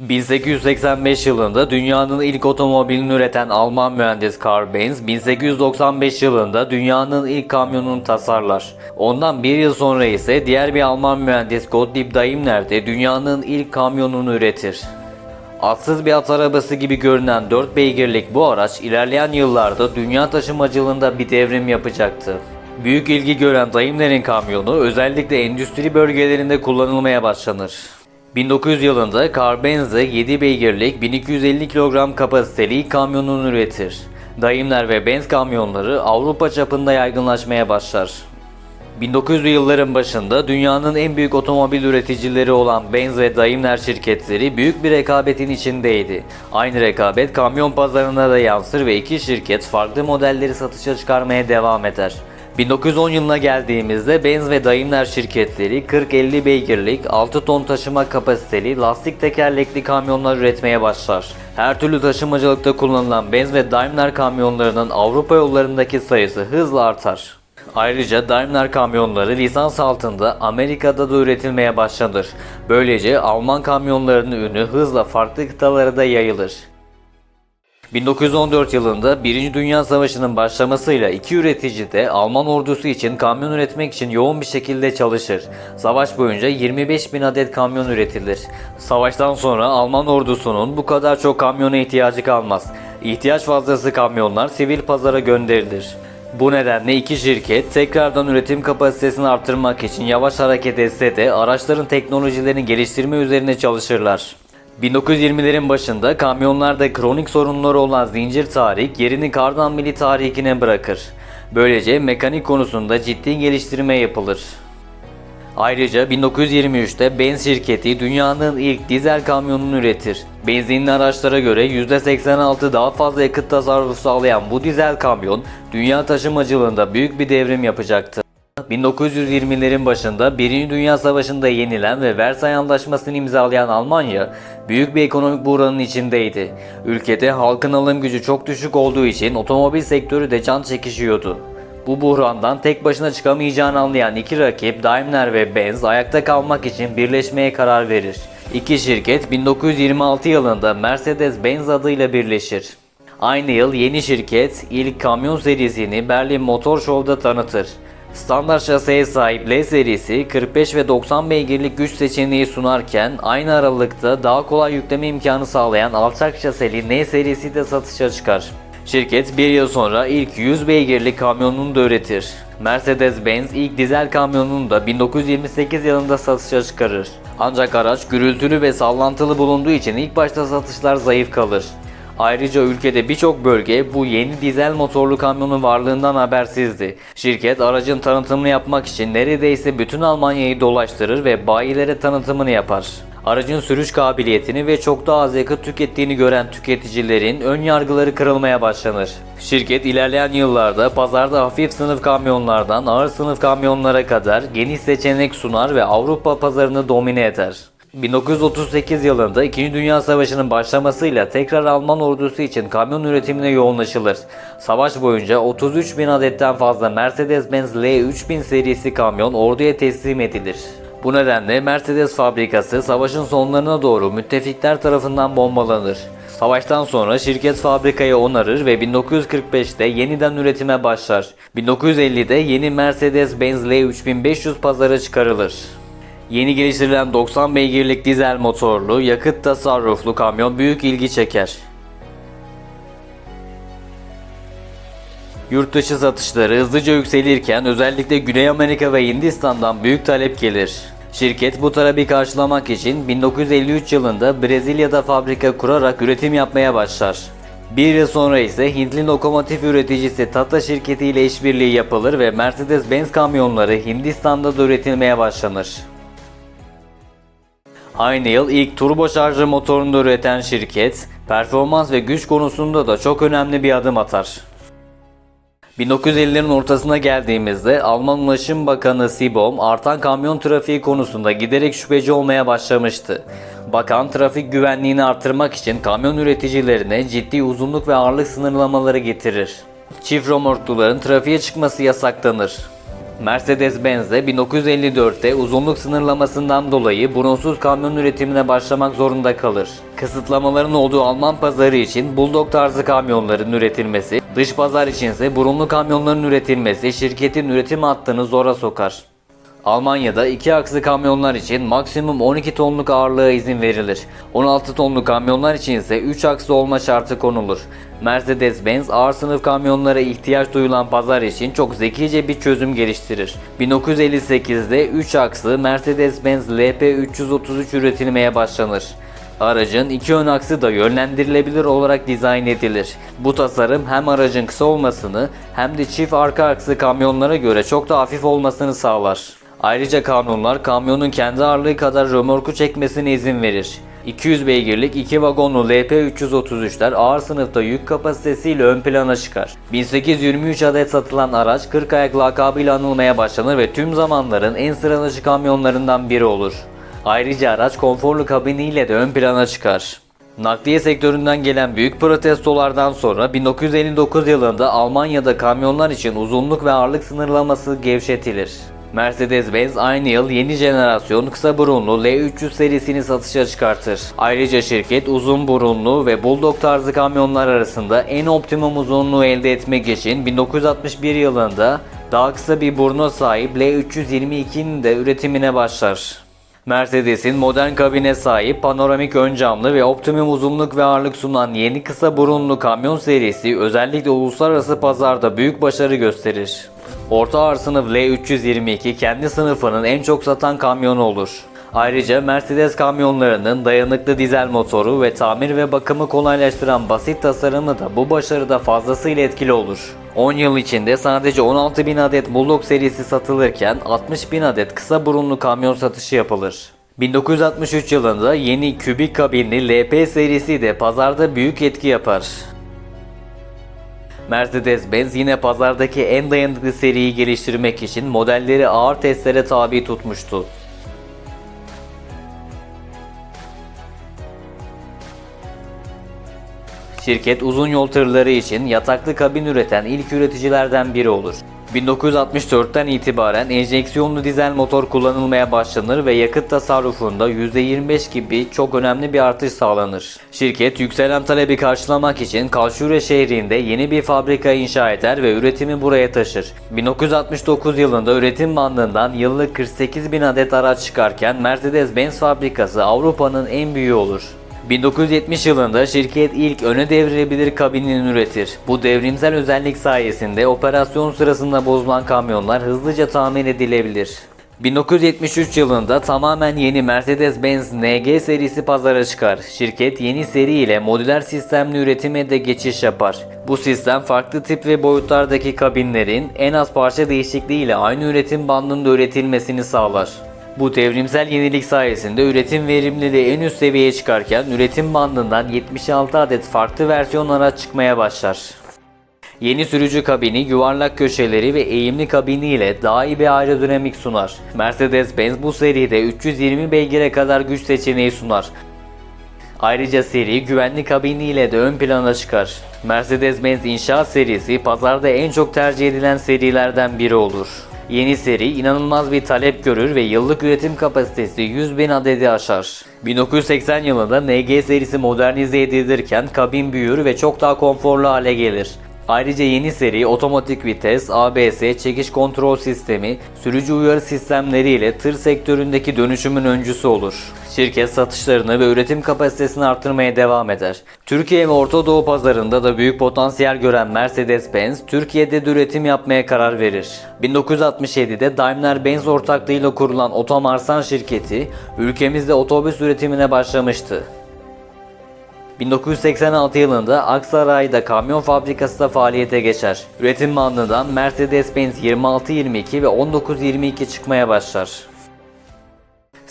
1885 yılında dünyanın ilk otomobilini üreten Alman mühendis Karl Benz, 1895 yılında dünyanın ilk kamyonunu tasarlar. Ondan bir yıl sonra ise diğer bir Alman mühendis Gottlieb Daimler de dünyanın ilk kamyonunu üretir. Atsız bir at arabası gibi görünen 4 beygirlik bu araç ilerleyen yıllarda dünya taşımacılığında bir devrim yapacaktı. Büyük ilgi gören Daimler'in kamyonu özellikle endüstri bölgelerinde kullanılmaya başlanır. 1900 yılında Karl Benz de 7 beygirlik 1250 kilogram kapasiteli ilk kamyonunu üretir. Daimler ve Benz kamyonları Avrupa çapında yaygınlaşmaya başlar. 1900'lü yılların başında dünyanın en büyük otomobil üreticileri olan Benz ve Daimler şirketleri büyük bir rekabetin içindeydi. Aynı rekabet kamyon pazarına da yansır ve iki şirket farklı modelleri satışa çıkarmaya devam eder. 1910 yılına geldiğimizde Benz ve Daimler şirketleri 40-50 beygirlik 6 ton taşıma kapasiteli lastik tekerlekli kamyonlar üretmeye başlar. Her türlü taşımacılıkta kullanılan Benz ve Daimler kamyonlarının Avrupa yollarındaki sayısı hızla artar. Ayrıca Daimler kamyonları lisans altında Amerika'da da üretilmeye başlanır. Böylece Alman kamyonlarının ünü hızla farklı kıtalara da yayılır. 1914 yılında 1. Dünya Savaşı'nın başlamasıyla iki üretici de Alman ordusu için kamyon üretmek için yoğun bir şekilde çalışır. Savaş boyunca 25 bin adet kamyon üretilir. Savaştan sonra Alman ordusunun bu kadar çok kamyona ihtiyacı kalmaz. İhtiyaç fazlası kamyonlar sivil pazara gönderilir. Bu nedenle iki şirket tekrardan üretim kapasitesini arttırmak için yavaş hareket etse de araçların teknolojilerini geliştirme üzerine çalışırlar. 1920'lerin başında kamyonlarda kronik sorunları olan zincir tahrik yerini kardan mili tahrikine bırakır. Böylece mekanik konusunda ciddi geliştirme yapılır. Ayrıca 1923'te Benz şirketi dünyanın ilk dizel kamyonunu üretir. Benzinli araçlara göre %86 daha fazla yakıt tasarrufu sağlayan bu dizel kamyon dünya taşımacılığında büyük bir devrim yapacaktı. 1920'lerin başında 1. Dünya Savaşı'nda yenilen ve Versay Antlaşması'nı imzalayan Almanya büyük bir ekonomik buhranın içindeydi. Ülkede halkın alım gücü çok düşük olduğu için otomobil sektörü de can çekişiyordu. Bu buhrandan tek başına çıkamayacağını anlayan iki rakip Daimler ve Benz ayakta kalmak için birleşmeye karar verir. İki şirket 1926 yılında Mercedes-Benz adıyla birleşir. Aynı yıl yeni şirket ilk kamyon serisini Berlin Motor Show'da tanıtır. Standart şaseye sahip L serisi 45 ve 90 beygirlik güç seçeneği sunarken aynı aralıkta daha kolay yükleme imkanı sağlayan alçak şaseli N serisi de satışa çıkar. Şirket bir yıl sonra ilk 100 beygirlik kamyonunu da üretir. Mercedes-Benz ilk dizel kamyonunu da 1928 yılında satışa çıkarır. Ancak araç gürültülü ve sallantılı bulunduğu için ilk başta satışlar zayıf kalır. Ayrıca ülkede birçok bölge bu yeni dizel motorlu kamyonun varlığından habersizdi. Şirket aracın tanıtımını yapmak için neredeyse bütün Almanya'yı dolaştırır ve bayilere tanıtımını yapar. Aracın sürüş kabiliyetini ve çok daha az yakıt tükettiğini gören tüketicilerin ön yargıları kırılmaya başlanır. Şirket ilerleyen yıllarda pazarda hafif sınıf kamyonlardan ağır sınıf kamyonlara kadar geniş seçenek sunar ve Avrupa pazarını domine eder. 1938 yılında 2. Dünya Savaşı'nın başlamasıyla tekrar Alman ordusu için kamyon üretimine yoğunlaşılır. Savaş boyunca 33 bin adetten fazla Mercedes-Benz L3000 serisi kamyon orduya teslim edilir. Bu nedenle Mercedes fabrikası savaşın sonlarına doğru müttefikler tarafından bombalanır. Savaştan sonra şirket fabrikayı onarır ve 1945'te yeniden üretime başlar. 1950'de yeni Mercedes-Benz L3500 pazara çıkarılır. Yeni geliştirilen 90 beygirlik dizel motorlu, yakıt tasarruflu kamyon büyük ilgi çeker. Yurt dışı satışları hızlıca yükselirken özellikle Güney Amerika ve Hindistan'dan büyük talep gelir. Şirket bu talebi karşılamak için 1953 yılında Brezilya'da fabrika kurarak üretim yapmaya başlar. Bir yıl sonra ise Hintli lokomotif üreticisi Tata şirketi ile işbirliği yapılır ve Mercedes-Benz kamyonları Hindistan'da da üretilmeye başlanır. Aynı yıl ilk turbo şarjlı motorunu da üreten şirket, performans ve güç konusunda da çok önemli bir adım atar. 1950'lerin ortasına geldiğimizde Alman Ulaşım Bakanı Sibom artan kamyon trafiği konusunda giderek şüpheci olmaya başlamıştı. Bakan trafik güvenliğini artırmak için kamyon üreticilerine ciddi uzunluk ve ağırlık sınırlamaları getirir. Çift romorkluların trafiğe çıkması yasaklanır. Mercedes-Benz de 1954'te uzunluk sınırlamasından dolayı burunsuz kamyon üretimine başlamak zorunda kalır. Kısıtlamaların olduğu Alman pazarı için Bulldog tarzı kamyonların üretilmesi, dış pazar içinse burunlu kamyonların üretilmesi şirketin üretim hattını zora sokar. Almanya'da 2 akslı kamyonlar için maksimum 12 tonluk ağırlığa izin verilir. 16 tonluk kamyonlar için ise 3 akslı olma şartı konulur. Mercedes-Benz ağır sınıf kamyonlara ihtiyaç duyulan pazar için çok zekice bir çözüm geliştirir. 1958'de 3 akslı Mercedes-Benz LP333 üretilmeye başlanır. Aracın iki ön aksı da yönlendirilebilir olarak dizayn edilir. Bu tasarım hem aracın kısa olmasını hem de çift arka aksı kamyonlara göre çok da hafif olmasını sağlar. Ayrıca kanunlar kamyonun kendi ağırlığı kadar römorku çekmesine izin verir. 200 beygirlik iki vagonlu LP333'ler ağır sınıfta yük kapasitesiyle ön plana çıkar. 1823 adet satılan araç 40 ayak lakabıyla anılmaya başlanır ve tüm zamanların en sıra kamyonlarından biri olur. Ayrıca araç konforlu kabiniyle de ön plana çıkar. Nakliye sektöründen gelen büyük protestolardan sonra 1959 yılında Almanya'da kamyonlar için uzunluk ve ağırlık sınırlaması gevşetilir. Mercedes-Benz aynı yıl yeni jenerasyon kısa burunlu L300 serisini satışa çıkartır. Ayrıca şirket uzun burunlu ve Bulldog tarzı kamyonlar arasında en optimum uzunluğu elde etmek için 1961 yılında daha kısa bir buruna sahip L322'nin de üretimine başlar. Mercedes'in modern kabine sahip panoramik ön camlı ve optimum uzunluk ve ağırlık sunan yeni kısa burunlu kamyon serisi özellikle uluslararası pazarda büyük başarı gösterir. Orta ağır sınıf L322 kendi sınıfının en çok satan kamyonu olur. Ayrıca Mercedes kamyonlarının dayanıklı dizel motoru ve tamir ve bakımı kolaylaştıran basit tasarımı da bu başarıda fazlasıyla etkili olur. 10 yıl içinde sadece 16.000 adet Bulldog serisi satılırken 60.000 adet kısa burunlu kamyon satışı yapılır. 1963 yılında yeni kübik kabinli LP serisi de pazarda büyük etki yapar. Mercedes-Benz yine pazardaki en dayanıklı seriyi geliştirmek için modelleri ağır testlere tabi tutmuştu. Şirket uzun yol tırları için yataklı kabin üreten ilk üreticilerden biri olur. 1964'ten itibaren enjeksiyonlu dizel motor kullanılmaya başlanır ve yakıt tasarrufunda %25 gibi çok önemli bir artış sağlanır. Şirket yükselen talebi karşılamak için Kalşure şehrinde yeni bir fabrika inşa eder ve üretimi buraya taşır. 1969 yılında üretim bandından yıllık 48 bin adet araç çıkarken Mercedes-Benz fabrikası Avrupa'nın en büyüğü olur. 1970 yılında şirket ilk öne devrilebilir kabinini üretir. Bu devrimsel özellik sayesinde operasyon sırasında bozulan kamyonlar hızlıca tamir edilebilir. 1973 yılında tamamen yeni Mercedes-Benz NG serisi pazara çıkar. Şirket yeni seri ile modüler sistemli üretime de geçiş yapar. Bu sistem farklı tip ve boyutlardaki kabinlerin en az parça değişikliği ile aynı üretim bandında üretilmesini sağlar. Bu devrimsel yenilik sayesinde üretim verimliliği en üst seviyeye çıkarken üretim bandından 76 adet farklı versiyon araç çıkmaya başlar. Yeni sürücü kabini yuvarlak köşeleri ve eğimli kabini ile daha iyi bir aerodinamik sunar. Mercedes-Benz bu seride 320 beygire kadar güç seçeneği sunar. Ayrıca seri güvenli kabini ile de ön plana çıkar. Mercedes-Benz İnşaat serisi pazarda en çok tercih edilen serilerden biri olur. Yeni seri inanılmaz bir talep görür ve yıllık üretim kapasitesi 100 bin adedi aşar. 1980 yılında NG serisi modernize edilirken kabin büyür ve çok daha konforlu hale gelir. Ayrıca yeni seri otomatik vites, ABS, çekiş kontrol sistemi, sürücü uyarı sistemleri ile tır sektöründeki dönüşümün öncüsü olur. Şirket satışlarını ve üretim kapasitesini arttırmaya devam eder. Türkiye ve Orta Doğu pazarında da büyük potansiyel gören Mercedes-Benz, Türkiye'de de üretim yapmaya karar verir. 1967'de Daimler-Benz ortaklığıyla kurulan Otomarsan şirketi, ülkemizde otobüs üretimine başlamıştı. 1986 yılında Aksaray'da kamyon fabrikası da faaliyete geçer. Üretim bandından Mercedes-Benz 2622 ve 1922 çıkmaya başlar.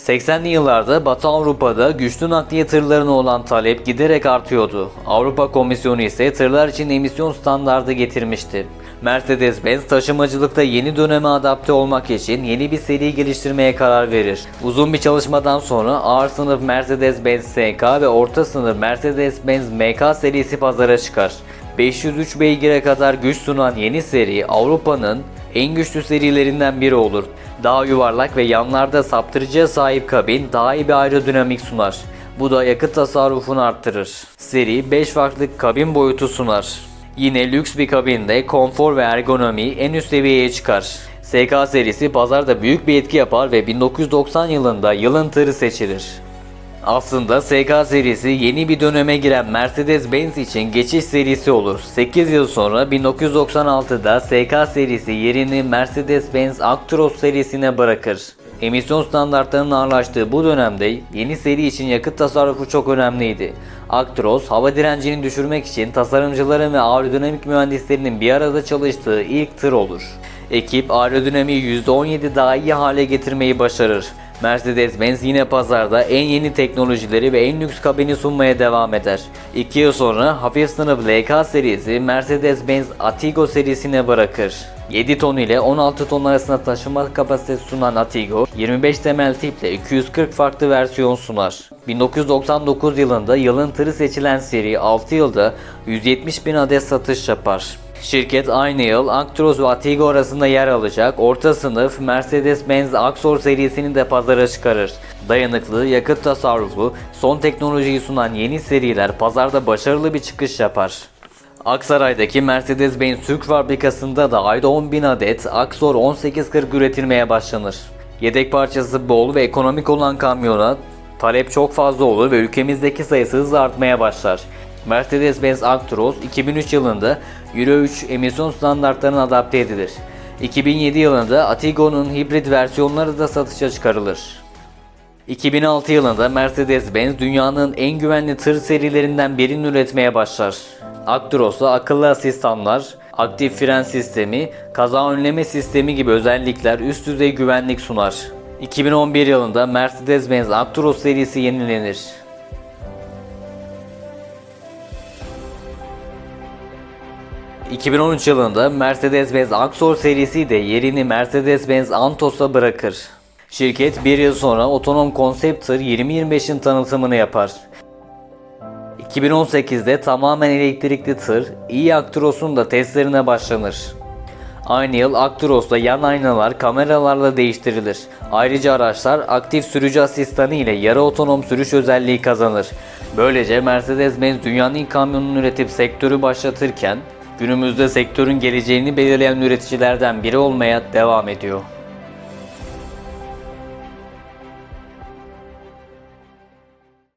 80'li yıllarda Batı Avrupa'da güçlü nakliye tırlarına olan talep giderek artıyordu. Avrupa Komisyonu ise tırlar için emisyon standardı getirmişti. Mercedes-Benz taşımacılıkta yeni döneme adapte olmak için yeni bir seri geliştirmeye karar verir. Uzun bir çalışmadan sonra ağır sınıf Mercedes-Benz SK ve orta sınıf Mercedes-Benz MK serisi pazara çıkar. 503 beygire kadar güç sunan yeni seri Avrupa'nın en güçlü serilerinden biri olur. Daha yuvarlak ve yanlarda saptırıcıya sahip kabin daha iyi bir aerodinamik sunar. Bu da yakıt tasarrufunu arttırır. Seri 5 farklı kabin boyutu sunar. Yine lüks bir kabinde konfor ve ergonomi en üst seviyeye çıkar. SK serisi pazarda büyük bir etki yapar ve 1990 yılında yılın tırı seçilir. Aslında SK serisi yeni bir döneme giren Mercedes-Benz için geçiş serisi olur. 8 yıl sonra 1996'da SK serisi yerini Mercedes-Benz Actros serisine bırakır. Emisyon standartlarının ağırlaştığı bu dönemde yeni seri için yakıt tasarrufu çok önemliydi. Actros, hava direncini düşürmek için tasarımcıların ve aerodinamik mühendislerinin bir arada çalıştığı ilk tır olur. Ekip aerodinamiği %17 daha iyi hale getirmeyi başarır. Mercedes-Benz yine pazarda en yeni teknolojileri ve en lüks kabini sunmaya devam eder. 2 yıl sonra hafif sınıf LK serisi Mercedes-Benz Atigo serisine bırakır. 7 ton ile 16 ton arasında taşıma kapasitesi sunan Atigo, 25 temel tiple 240 farklı versiyon sunar. 1999 yılında yılın tırı seçilen seri 6 yılda 170 bin adet satış yapar. Şirket aynı yıl Actros ve Atigo arasında yer alacak orta sınıf Mercedes-Benz Axor serisini de pazara çıkarır. Dayanıklı, yakıt tasarrufu, son teknolojiyi sunan yeni seriler pazarda başarılı bir çıkış yapar. Aksaray'daki Mercedes-Benz Türk fabrikasında da ayda 10.000 adet Axor 1840 üretilmeye başlanır. Yedek parçası bol ve ekonomik olan kamyona talep çok fazla olur ve ülkemizdeki sayısı hızla artmaya başlar. Mercedes-Benz Actros 2003 yılında Euro 3 emisyon standartlarına adapte edilir. 2007 yılında Atigo'nun hibrit versiyonları da satışa çıkarılır. 2006 yılında Mercedes-Benz dünyanın en güvenli tır serilerinden birini üretmeye başlar. Actros'a akıllı asistanlar, aktif fren sistemi, kaza önleme sistemi gibi özellikler üst düzey güvenlik sunar. 2011 yılında Mercedes-Benz Actros serisi yenilenir. 2013 yılında Mercedes-Benz Axor serisi de yerini Mercedes-Benz Antos'a bırakır. Şirket bir yıl sonra otonom konsept tır 2025'in tanıtımını yapar. 2018'de tamamen elektrikli tır e-Actros'un da testlerine başlanır. Aynı yıl Actros'ta yan aynalar kameralarla değiştirilir. Ayrıca araçlar aktif sürücü asistanı ile yarı otonom sürüş özelliği kazanır. Böylece Mercedes-Benz dünyanın ilk kamyonunu üretip sektörü başlatırken günümüzde sektörün geleceğini belirleyen üreticilerden biri olmaya devam ediyor.